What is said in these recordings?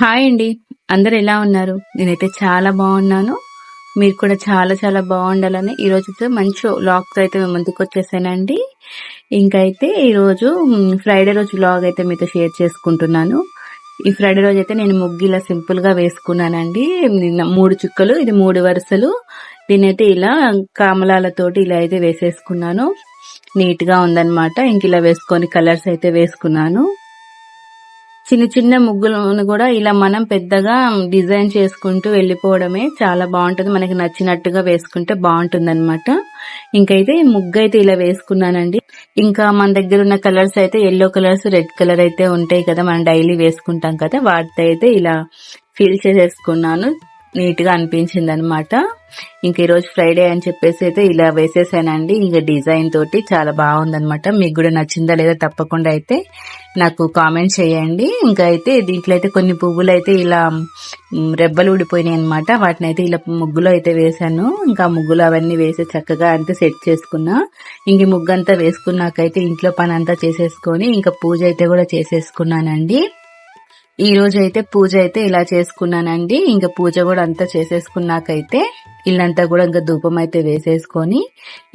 Hi అండి. అందరు ఎలా ఉన్నారు? నేనైతే చాలా బాగున్నాను. మీరు కూడా చాలా చాలా బాగుండాలని ఈరోజు అయితే మంచి వ్లాగ్ అయితే మేము ముందుకు వచ్చేసానండి. ఇంకైతే ఈరోజు ఫ్రైడే రోజు వ్లాగ్ అయితే మీతో షేర్ చేసుకుంటున్నాను. ఈ ఫ్రైడే రోజు అయితే నేను ముగ్గు ఇలా సింపుల్గా వేసుకున్నానండి. మూడు చుక్కలు ఇది మూడు వరుసలు. దీనైతే ఇలా కామలాలతోటి ఇలా అయితే వేసేసుకున్నాను. నీట్గా ఉందన్నమాట. ఇంక ఇలా వేసుకొని కలర్స్ అయితే వేసుకున్నాను. చిన్న చిన్న ముగ్గులను కూడా ఇలా మనం పెద్దగా డిజైన్ చేసుకుంటూ వెళ్ళిపోవడమే చాలా బాగుంటుంది. మనకి నచ్చినట్టుగా వేసుకుంటే బాగుంటుంది అనమాట ఇంకైతే ఈ ముగ్గు అయితే ఇలా వేసుకున్నానండి. ఇంకా మన దగ్గర ఉన్న కలర్స్ అయితే ఎల్లో కలర్స్ రెడ్ కలర్ అయితే ఉంటాయి కదా మనం డైలీ వేసుకుంటాం కదా వాటితో అయితే ఇలా ఫిల్ చేసేసుకున్నాను. నీట్గా అనిపించింది అనమాట ఇంక ఈరోజు ఫ్రైడే అని చెప్పేసి అయితే ఇలా వేసేసానండి. ఇంకా డిజైన్ తోటి చాలా బాగుందనమాట మీకు కూడా నచ్చిందా లేదా తప్పకుండా అయితే నాకు కామెంట్ చేయండి. ఇంకా అయితే దీంట్లో అయితే కొన్ని పువ్వులు అయితే ఇలా రెబ్బలు ఊడిపోయినాయి అనమాట వాటిని అయితే ఇలా ముగ్గులో అయితే వేసాను. ఇంకా ముగ్గులు అవన్నీ వేసి చక్కగా అంతా సెట్ చేసుకున్నా. ఇంక ముగ్గు అంతా వేసుకున్నాకైతే ఇంట్లో పని అంతా చేసేసుకొని ఇంకా పూజ అయితే కూడా చేసేసుకున్నానండి. ఈ రోజు అయితే పూజ అయితే ఇలా చేసుకున్నానండి. ఇంకా పూజ కూడా అంతా చేసేసుకున్నాకైతే ఇల్లంతా కూడా ఇంకా ధూపం అయితే వేసేసుకొని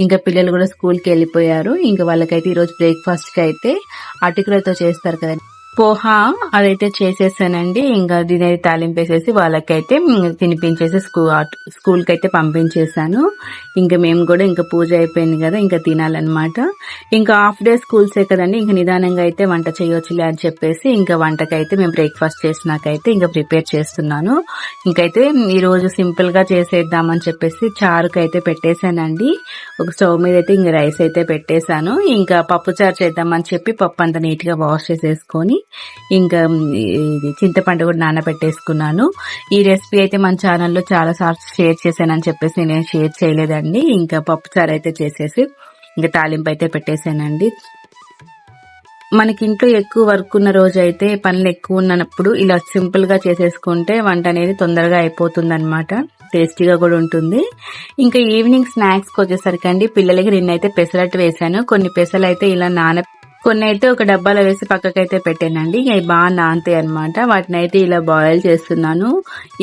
ఇంకా పిల్లలు కూడా స్కూల్కి వెళ్ళిపోయారు. ఇంకా వాళ్ళకైతే ఈ రోజు అయితే అటుకులతో చేస్తారు కదండి. పోహా అదైతే చేసేసానండి. ఇంకా దీని అయితే తాలింపు వేసేసి వాళ్ళకైతే తినిపించేసి స్కూల్ స్కూల్కి అయితే పంపించేశాను. ఇంకా మేము కూడా ఇంకా పూజ అయిపోయింది కదా ఇంకా తినాలన్నమాట. ఇంకా హాఫ్ డే స్కూల్సే కదండి ఇంకా నిదానంగా అయితే వంట చేయొచ్చులే అని చెప్పేసి ఇంకా వంటకైతే మేము బ్రేక్ఫాస్ట్ చేసినాకైతే ఇంకా ప్రిపేర్ చేస్తున్నాను. ఇంకైతే ఈరోజు సింపుల్గా చేసేద్దామని చెప్పేసి చారుకు అయితే పెట్టేశానండి. ఒక స్టవ్ మీద అయితే ఇంకా రైస్ అయితే పెట్టేశాను. ఇంకా పప్పు చారు చేద్దామని చెప్పి పప్పు అంతా నీట్గా వాష్ చేసేసుకొని ఇంకా చింతపండు కూడా నానబెట్టేసుకున్నాను. ఈ రెసిపీ అయితే మన ఛానల్లో చాలా సార్లు షేర్ చేశానని చెప్పేసి నేను షేర్ చేయలేదండి. ఇంకా పప్పుచారు అయితే చేసేసి ఇంకా తాలింపు అయితే పెట్టేశానండి. మనకి ఇంట్లో ఎక్కువ వర్క్ ఉన్న రోజు అయితే పనులు ఎక్కువ ఉన్నప్పుడు ఇలా సింపుల్గా చేసేసుకుంటే వంట అనేది తొందరగా అయిపోతుంది అనమాట టేస్టీగా కూడా ఉంటుంది. ఇంకా ఈవినింగ్ స్నాక్స్కి వచ్చేసరికి అండి పిల్లలకి నిన్నైతే పెసరట్టు వేసాను కొన్ని పెసలు అయితే ఇలా నాన కొన్ని అయితే ఒక డబ్బాలో వేసి పక్కకైతే పెట్టానండి. ఇక అవి బాగా నాంతాయి అనమాట వాటిని అయితే ఇలా బాయిల్ చేస్తున్నాను.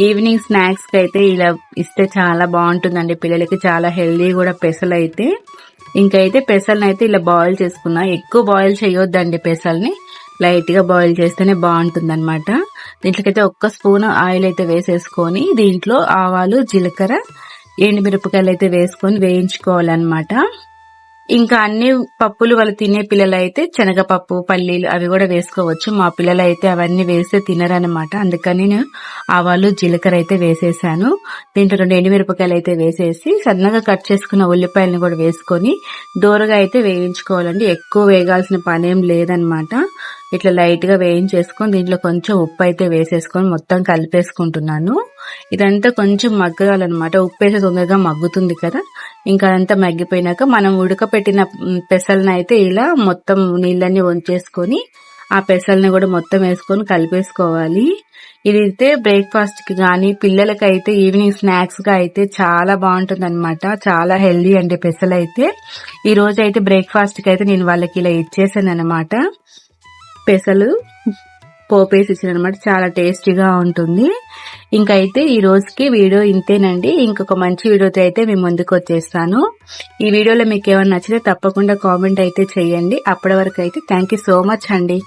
ఈవినింగ్ స్నాక్స్కి అయితే ఇలా ఇస్తే చాలా బాగుంటుందండి. పిల్లలకి చాలా హెల్దీ కూడా పెసలు అయితే ఇంకైతే పెసల్ని అయితే ఇలా బాయిల్ చేసుకున్నా. ఎక్కువ బాయిల్ చేయొద్దండి పెసల్ని. లైట్గా బాయిల్ చేస్తేనే బాగుంటుంది అనమాట దీంట్లోకైతే ఒక్క స్పూన్ ఆయిల్ అయితే వేసేసుకొని దీంట్లో ఆవాలు జీలకర్ర ఎండుమిరపకాయలు అయితే వేసుకొని వేయించుకోవాలన్నమాట. ఇంకా అన్ని పప్పులు వాళ్ళు తినే పిల్లలు అయితే శనగపప్పు పల్లీలు అవి కూడా వేసుకోవచ్చు. మా పిల్లలు అయితే అవన్నీ వేస్తే తినరనమాట అందుకని నేను ఆవాలు జీలకర్ర అయితే వేసేసాను. దీంట్లో రెండు ఎండుమిరపకాయలు అయితే వేసేసి సన్నగా కట్ చేసుకున్న ఉల్లిపాయలను కూడా వేసుకొని దూరగా అయితే వేయించుకోవాలండి. ఎక్కువ వేగాల్సిన పని ఏం లేదనమాట ఇట్లా లైట్గా వేయించేసుకొని దీంట్లో కొంచెం ఉప్పు అయితే వేసేసుకొని మొత్తం కలిపేసుకుంటున్నాను. ఇదంతా కొంచెం మగ్గాలన్నమాట. ఉప్పు వేసి తొందరగా మగ్గుతుంది కదా. ఇంకా అదంతా మగ్గిపోయినాక మనం ఉడకపెట్టిన పెసల్ని పెసలను అయితే ఇలా మొత్తం నీళ్ళన్ని వంచేసుకొని ఆ పెసల్ని కూడా మొత్తం వేసుకొని కలిపేసుకోవాలి. ఇది అయితే బ్రేక్ఫాస్ట్కి కానీ పిల్లలకి అయితే ఈవినింగ్ స్నాక్స్గా అయితే చాలా బాగుంటుంది అనమాట చాలా హెల్దీ అండి పెసలు అయితే ఈ రోజు అయితే బ్రేక్ఫాస్ట్కి అయితే నేను వాళ్ళకి ఇలా ఇచ్చేసాను అనమాట పెసలు పోపేసి ఇచ్చిన అనమాట చాలా టేస్టీగా ఉంటుంది. ఇంకైతే ఈ రోజుకి వీడియో ఇంతేనండి. ఇంకొక మంచి వీడియోతో అయితే మేము ముందుకు వచ్చేస్తాను. ఈ వీడియోలో మీకు ఏమైనా నచ్చితే తప్పకుండా కామెంట్ అయితే చేయండి. అప్పటి వరకు అయితే థ్యాంక్ సో మచ్ అండి.